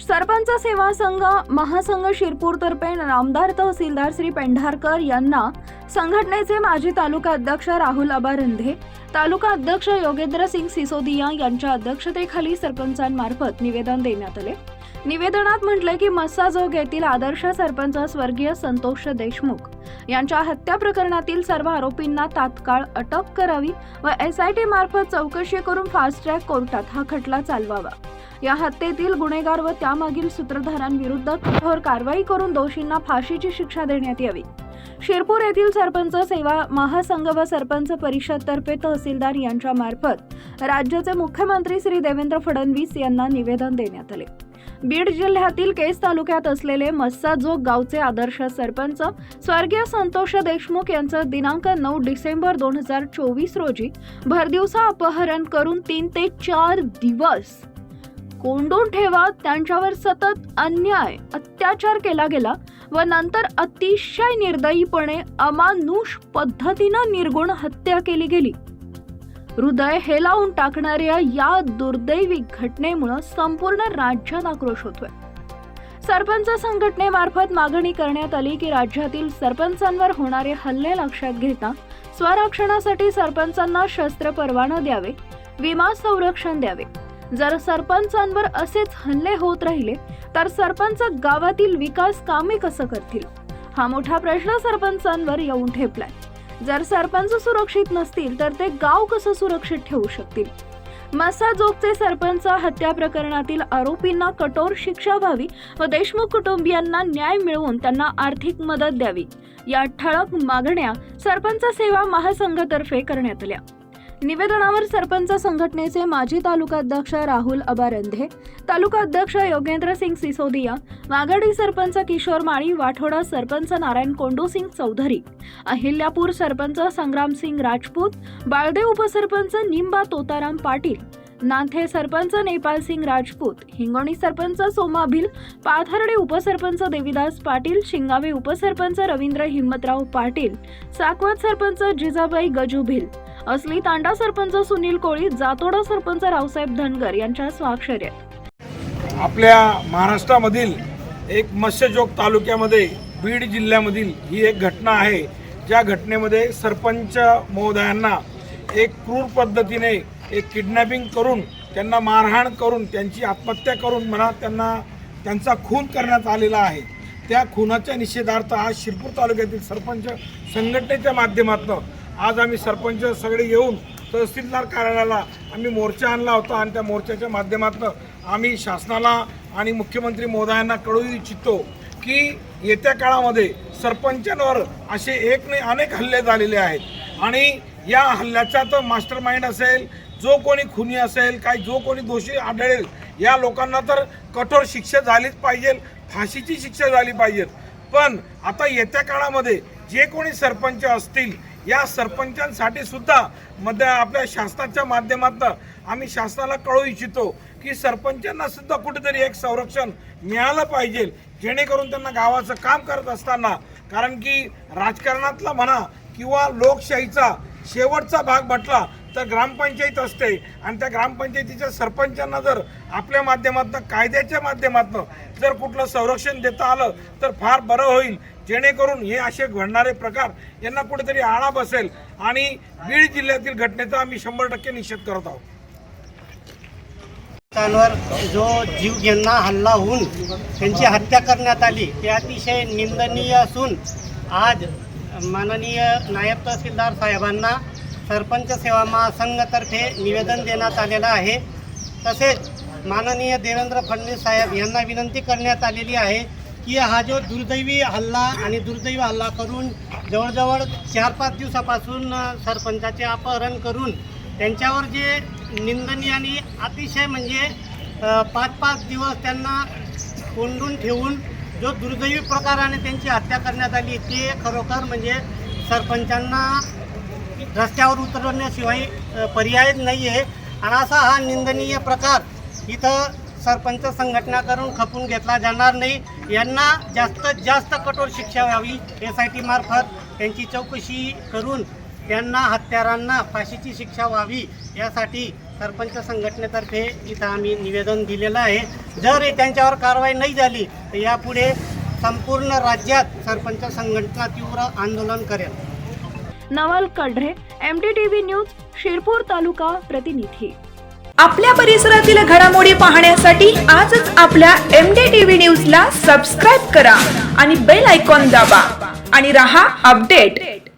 सरपंच सेवा संघ महासंघ शिरपूरतर्फे नामदार तहसीलदार श्री पेंढारकर यांना संघटनेचे माजी तालुका अध्यक्ष राहुल अबारंधे तालुका अध्यक्ष योगेंद्र सिंग सिसोदिया यांच्या अध्यक्षतेखाली सरपंचांमार्फत निवेदन देण्यात आले. निवेदनात म्हटले की मस्साजोग येथील आदर्श सरपंच स्वर्गीय संतोष देशमुख यांच्या हत्या प्रकरणातील सर्व आरोपींना तात्काळ अटक करावी व एस आय मार्फत चौकशी करून फास्ट ट्रॅक कोर्टात हा खटला चालवावा. या हत्येतील गुन्हेगार व त्यामागील सूत्रधारांविरुद्ध कठोर कारवाई करून दोषींना फाशीची शिक्षा देण्यात यावी. शिरपूर येथील सरपंच सेवा महासंघ व सरपंच परिषद तर्फे तहसीलदार यांच्या मार्फत राज्याचे मुख्यमंत्री श्री देवेंद्र फडणवीस यांना निवेदन देण्यात आले. बीड जिल्ह्यातील केस तालुक्यात असलेले मस्साजोग गावचे आदर्श सरपंच स्वर्गीय संतोष देशमुख यांचं दिनांक नऊ डिसेंबर दोन हजार चोवीस रोजी भरदिवसा अपहरण करून तीन ते चार दिवस कोंडून ठेवत त्यांच्यावर सतत अन्याय अत्याचार केला गेला व नंतर अतिशय निर्दयीपणे अमानुष पद्धतीनं निर्गुण हत्या केली गेली. हृदय हेलावून टाकणाऱ्या या दुर्दैवी घटनेमुळे संपूर्ण राज्यात आक्रोश होतोय. सरपंच संघटनेमार्फत मागणी करण्यात आली की राज्यातील सरपंचांवर होणारे हल्ले लक्षात घेता स्वरक्षणासाठी सरपंचांना शस्त्र परवाना द्यावे विमा संरक्षण द्यावे. जर सरपंचांवर असेच हल्ले होत राहिले तर सरपंच गावातील विकास कामे कसं करतील? हा मोठा प्रश्न सरपंचांवर येऊन ठेपलाय. जर सरपंच सुरक्षित नसतील तर ते गाव कसं सुरक्षित ठेवू शकतील? मसाजोगचे सरपंच हत्या प्रकरणातील आरोपींना कठोर शिक्षा व्हावी व देशमुख कुटुंबियांना न्याय मिळवून त्यांना आर्थिक मदत द्यावी या ठळक मागण्या सरपंच सेवा महासंघातर्फे करण्यात आल्या. निवेदनावर सरपंच संघटनेचे माजी तालुका अध्यक्ष राहुल अबारंधे तालुका अध्यक्ष योगेंद्र सिंग सिसोदिया वाघाडी सरपंच किशोर माळी वाठोडा सरपंच नारायण कोंडूसिंग चौधरी अहिल्यापूर सरपंच संग्रामसिंग राजपूत बाळदेव उपसरपंच निंबा तोताराम पाटील नांथे सरपंच नेपालसिंग राजपूत हिंगोणी सरपंच सोमा भिल पाथर्डे उपसरपंच देविदास पाटील शिंगावे उपसरपंच रवींद्र हिम्मतराव पाटील साकवत सरपंच जिजाबाई गजू भिल असली तांडा सरपंच सुनील कोळी जातोडा सरपंच रावसाहेब धनगर यांच्या स्वाक्षरी आपल्या महाराष्ट्रामधील एक मत्स्यजोग तालुक्यामध्ये बीड जिल्ह्यामधील ही एक घटना आहे. ज्या घटनेमध्ये सरपंच महोदयांना एक क्रूर पद्धतीने एक किडनॅपिंग करून त्यांना मारहाण करून त्यांची आत्महत्या करून म्हणा त्यांना त्यांचा खून करण्यात आलेला आहे. त्या खुनाच्या निषेधार्थ आज शिरपूर तालुक्यातील सरपंच संघटनेच्या माध्यमातून आज आम्ही सरपंच सगळे येऊन तहसीलदार कार्यालयाला आम्ही मोर्चा आणला होता आणि त्या मोर्चाच्या माध्यमातून आम्ही शासनाला आणि मुख्यमंत्री मोदयांना कळू इच्छितो की येत्या काळामध्ये सरपंचांवर असे एक नाही अनेक हल्ले झालेले आहेत. आणि या हल्ल्याचा तर मास्टर माइंड असेल जो कोणी खुनी असेल काय जो कोणी दोषी आढळेल या लोकांना तर कठोर शिक्षा झालीच पाहिजे फाशीची शिक्षा झाली पाहिजे. पण आता येत्या काळामध्ये जे कोणी सरपंच असतील या सरपंचांसाठी सुद्धा मध्ये आपल्या शासनाच्या माध्यमातून आम्ही शासनाला कळू इच्छितो की सरपंचांना सुद्धा कुठेतरी एक संरक्षण मिळालं पाहिजे जेणेकरून त्यांना गावाचं काम करत असताना कारण की राजकारणातला म्हणा किंवा लोकशाहीचा शेवटचा भाग म्हटला तर ग्रामपंचायत असते. आणि त्या ग्रामपंचायतीच्या सरपंचांना जर आपल्या माध्यमातून कायद्याच्या माध्यमातून जर कुठलं संरक्षण देता आलं तर फार बरं होईल. जेणेकरून हे असे घडणारे प्रकार यांना कुठेतरी आळा बसेल आणि बीड जिल्ह्यातील घटनेचा आम्ही शंभर टक्के निषेध करत आहोत. जो जीव घेणा हल्ला होऊन त्यांची हत्या करण्यात आली ते अतिशय निंदनीय असून आज माननीय नायब तहसीलदार साहेबांना सरपंच सेवा महासंघतर्फे निवेदन देण्यात आलेलं आहे. तसेच माननीय देवेंद्र फडणवीस साहेब यांना विनंती करण्यात आलेली आहे की हा जो दुर्दैवी हल्ला आणि दुर्दैवी हल्ला करून जवळजवळ चार पाच दिवसापासून सरपंचाचे अपहरण करून त्यांच्यावर जे निंदनीय आणि अतिशय म्हणजे पाच पाच दिवस त्यांना कोंडून ठेवून जो दुर्दैवी प्रकाराने त्यांची हत्या करण्यात आली ते खरोखर म्हणजे सरपंचांना रस्त्यावर उतरवण्याशिवाय पर्यायच नाही आहे आणि असा हा निंदनीय प्रकार इथं सरपंच संघटना करून खपून घेतला जाणार नाही. यांना जास्तीत जास्त कठोर शिक्षा व्हावी एस आय टीमार्फत त्यांची चौकशी करून त्यांना हत्यारांना फाशीची शिक्षा व्हावी यासाठी सरपंच संघटनेतर्फे इथं आम्ही निवेदन दिलेलं आहे. जर त्यांच्यावर कारवाई नाही झाली तर यापुढे संपूर्ण राज्यात सरपंच संघटना तीव्र आंदोलन करेल. Naval Kadhare M T T V news Shirpur taluka प्रतिनिधी. आपल्या परिसरातील घडामोडी पाहण्यासाठी आजच आपल्या एम डी टी व्ही न्यूजला सबस्क्राईब करा आणि बेल आयकॉन दाबा आणि रहा अपडेट.